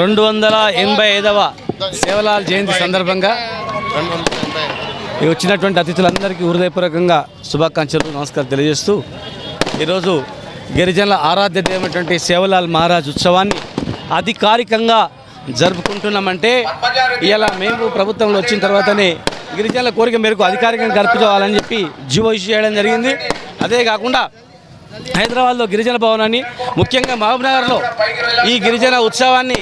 రెండు వందల ఎనభై ఐదవ సేవలాల్ జయంతి సందర్భంగా ఈ వచ్చినటువంటి అతిథులందరికీ హృదయపూర్వకంగా శుభాకాంక్షలు నమస్కారం తెలియజేస్తూ ఈరోజు గిరిజనుల ఆరాధ్య దైవమైనటువంటి సేవలాల్ మహారాజ్ ఉత్సవాన్ని అధికారికంగా జరుపుకుంటున్నామంటే ఇలా మేము ప్రభుత్వంలో వచ్చిన తర్వాతనే గిరిజనుల కోరిక మేరకు అధికారికంగా జరుపుకోవాలని చెప్పి జీవో ఇష్యూ చేయడం జరిగింది. అదే కాకుండా హైదరాబాద్లో గిరిజన భవనాన్ని ముఖ్యంగా మహబూబ్నగర్లో ఈ గిరిజన ఉత్సవాన్ని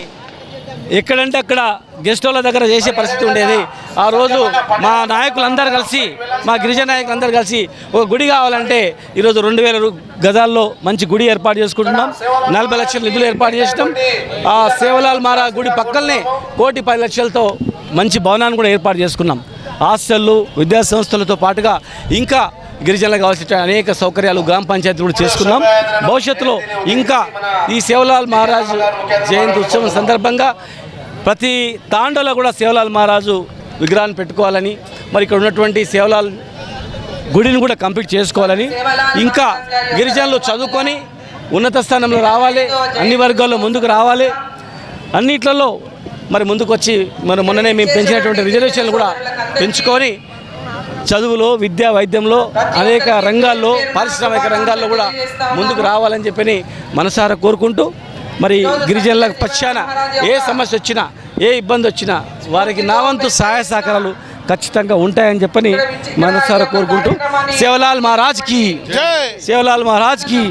ఎక్కడంటే అక్కడ గెస్ట్ హౌల దగ్గర చేసే పరిస్థితి ఉండేది. ఆ రోజు మా నాయకులందరూ కలిసి మా గిరిజన నాయకులందరూ కలిసి ఒక గుడి కావాలంటే ఈరోజు రెండు వేల గజాల్లో మంచి గుడి ఏర్పాటు చేసుకుంటున్నాం. నలభై లక్షల నిధులు ఏర్పాటు చేసినాం. ఆ సేవలాల్ మారా గుడి పక్కనే కోటి పది లక్షలతో మంచి భవనాన్ని కూడా ఏర్పాటు చేసుకున్నాం. హాస్టళ్ళు విద్యా సంస్థలతో పాటుగా ఇంకా గిరిజనులకు కావాల్సిన అనేక సౌకర్యాలు గ్రామ పంచాయతీ కూడా చేసుకున్నాం. భవిష్యత్తులో ఇంకా ఈ సేవలాల్ మహారాజు జయంతి ఉత్సవం సందర్భంగా ప్రతి తాండలో కూడా సేవలాల్ మహారాజు విగ్రహాన్ని పెట్టుకోవాలని మరి ఇక్కడ ఉన్నటువంటి సేవలాల్ గుడిని కూడా కంప్లీట్ చేసుకోవాలని ఇంకా గిరిజనులు చదువుకొని ఉన్నత స్థానంలో రావాలి అన్ని వర్గాల్లో ముందుకు రావాలి. అన్నిట్లలో మరి ముందుకు వచ్చి మరి మొన్ననే మేము పెంచినటువంటి రిజర్వేషన్లు కూడా పెంచుకొని చదువులో విద్యా వైద్యంలో అనేక రంగాల్లో పారిశ్రామిక రంగాల్లో కూడా ముందుకు రావాలని చెప్పని మనసారా కోరుకుంటూ మరి గిరిజనుల పశ్చాన ఏ సమస్య వచ్చినా ఏ ఇబ్బంది వచ్చినా వారికి నా వంతు సహాయ సహకారాలు ఖచ్చితంగా ఉంటాయని చెప్పని మనసారా కోరుకుంటూ శివలాల్ మహారాజ్కి శివలాల్ మహారాజ్కి